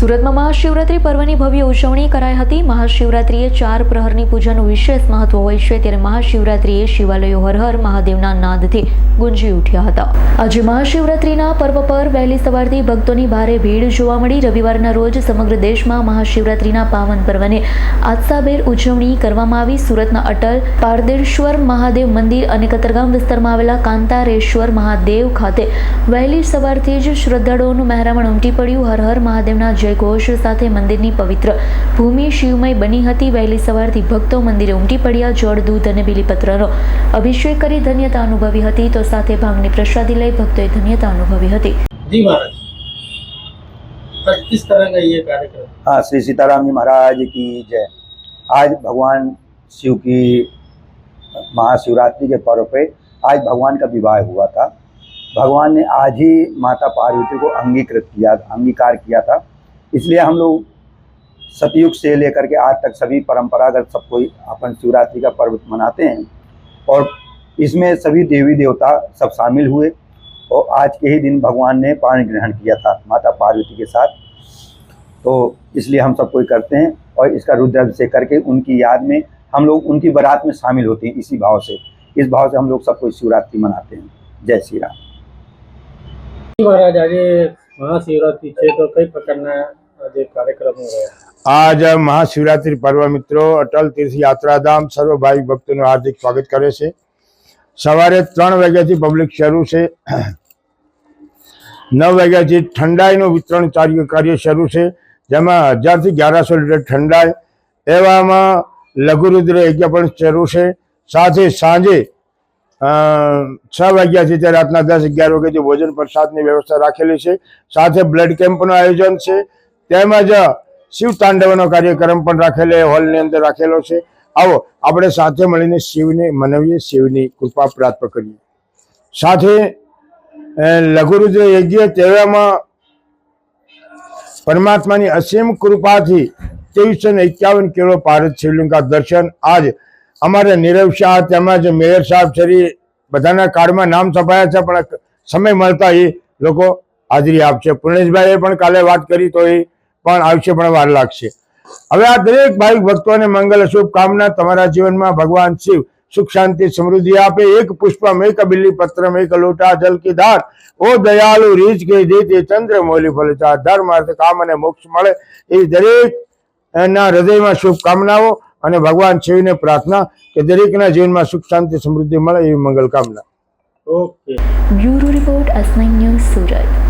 સુરતમાં મહાશિવરાત્રી પર્વની ભવ્ય ઉજવણી કરાઈ હતી. મહાશિવરાત્રીએ ચાર પ્રહરની પૂજાનું વિશેષ મહત્વ હોય છે. ત્યારે મહાશિવરાત્રીએ શિવાલયો હર હર મહાદેવના નાદથી ગુંજી ઉઠ્યા હતા. આજે મહાશિવરાત્રીના પર્વ પર વહેલી સવારથી ભક્તોની ભારે ભીડ જોવા મળી. રવિવારના રોજ સમગ્ર દેશમાં મહાશિવરાત્રીના પાવન પર્વને આત્સાભેર ઉજવણી કરવામાં આવી. સુરતના અટલ, પારદેશ્વર મહાદેવ મંદિર અને કતરગામ વિસ્તારમાં આવેલા કાંતારેશ્વર મહાદેવ ખાતે વહેલી સવારથી જ શ્રદ્ધાળુઓનું મહેરામણ ઉમટી પડ્યું. હર હર મહાદેવના જયઘોષ સાથે મંદિરની પવિત્ર ભૂમિ શિવમય બની હતી વહેલી સવારથી ભક્તો મંદિરે ઉમટી પડ્યા જળ દૂધ અને બીલીપત્રનો અભિષેક કરી ધન્યતા અનુભવી હતી તો સાથે ભાંગની પ્રસાદી લઈ ભક્તોએ ધન્યતા અનુભવી હતી जी महाराज सर किस तरह का ये कार्यक्रम हाँ श्री सीताराम जी महाराज की जय आज भगवान शिव की महाशिवरात्रि के पर्व पे आज भगवान का विवाह हुआ था भगवान ने आज ही माता पार्वती को अंगीकृत किया अंगीकार किया था इसलिए हम लोग सतयुग से लेकर के आज तक सभी परंपरागत सब कोई अपन शिवरात्रि का पर्व मनाते हैं और इसमें सभी देवी देवता सब शामिल हुए और आज के ही दिन भगवान ने पाणी ग्रहण किया था माता पार्वती के साथ। तो इसलिए हम सब कोई करते हैं और इसका रुद्राभिषेक करके उनकी याद में हम लोग उनकी बारात में शामिल होते हैं इसी भाव से। इस भाव से हम लोग सबको शिवरात्रि मनाते हैं। जय श्री राम। महाराज, आगे महाशिवरात्रि से तो कई प्रकार આજ મહાશિવરાત્રિ પર્વ મિત્રો, અટલ તીર્થ યાત્રાધામ સર્વ ભાવિક ભક્તોનું હાર્દિક સ્વાગત કરે છે. સવારે ત્રણ વાગ્યાથી પબ્લિક શરૂ છે. નવ વાગ્યાથી ઠંડાઈનું વિતરણ કાર્ય શરૂ છે, જેમાં હજારથી ગ્યારસો લીટર ઠંડાઈ, એવામાં લઘુરુદ્ર યજ્ઞ પણ શરૂ છે. સાથે સાંજે છ વાગ્યાથી તે રાતના દસ અગિયાર વાગ્યાથી ભોજન પ્રસાદની વ્યવસ્થા રાખેલી છે. સાથે બ્લડ કેમ્પનું આયોજન છે. તેમજ શિવ તાંડવનો કાર્યક્રમ પણ રાખેલો હોલની અંદર રાખેલો છે. આવો, આપણે સાથે મળીને શિવને મનાવીએ, શિવની કૃપા પ્રાપ્ત કરીએ. સાથે લઘુરુદ્ર યજ્ઞ તેવામાં પરમાત્માની અસીમ કૃપાથી ત્રેવીસો ને એકાવન કિલો ભારત શિવલિંગા દર્શન. આજ અમારે નીરવ શાહ તેમજ મેયર સાહેબ શ્રી બધાના કાર્ડમાં નામ છપાયા છે, પણ સમય મળતા એ લોકો હાજરી આપશે. પુણેશભાઈએ પણ કાલે વાત કરી તો એ પણ આવશે પણ વાર લાગશે. હવે આ દરેક ભાવિક ભક્તોને મંગલ શુભકામના તમારા જીવનમાં ભગવાન શિવ સુખ શાંતિ સમૃદ્ધિ આપે. એક પુષ્પમ, એક બિલ્લી પત્રમ, એક લોટા જલ કી ધાર. ઓ દયાલુ રીચ કે દેતે, ચંદ્ર મોલી ફલ ચાર ધર્મ અર્થ કામ અને મોક્ષ મળે. એવી દરેક ના હૃદયમાં શુભકામનાઓ અને ભગવાન શિવને પ્રાર્થના કે દરેકના જીવનમાં સુખ શાંતિ સમૃદ્ધિ મળે એવી મંગલ કામના. Okay bureau report S news Surat.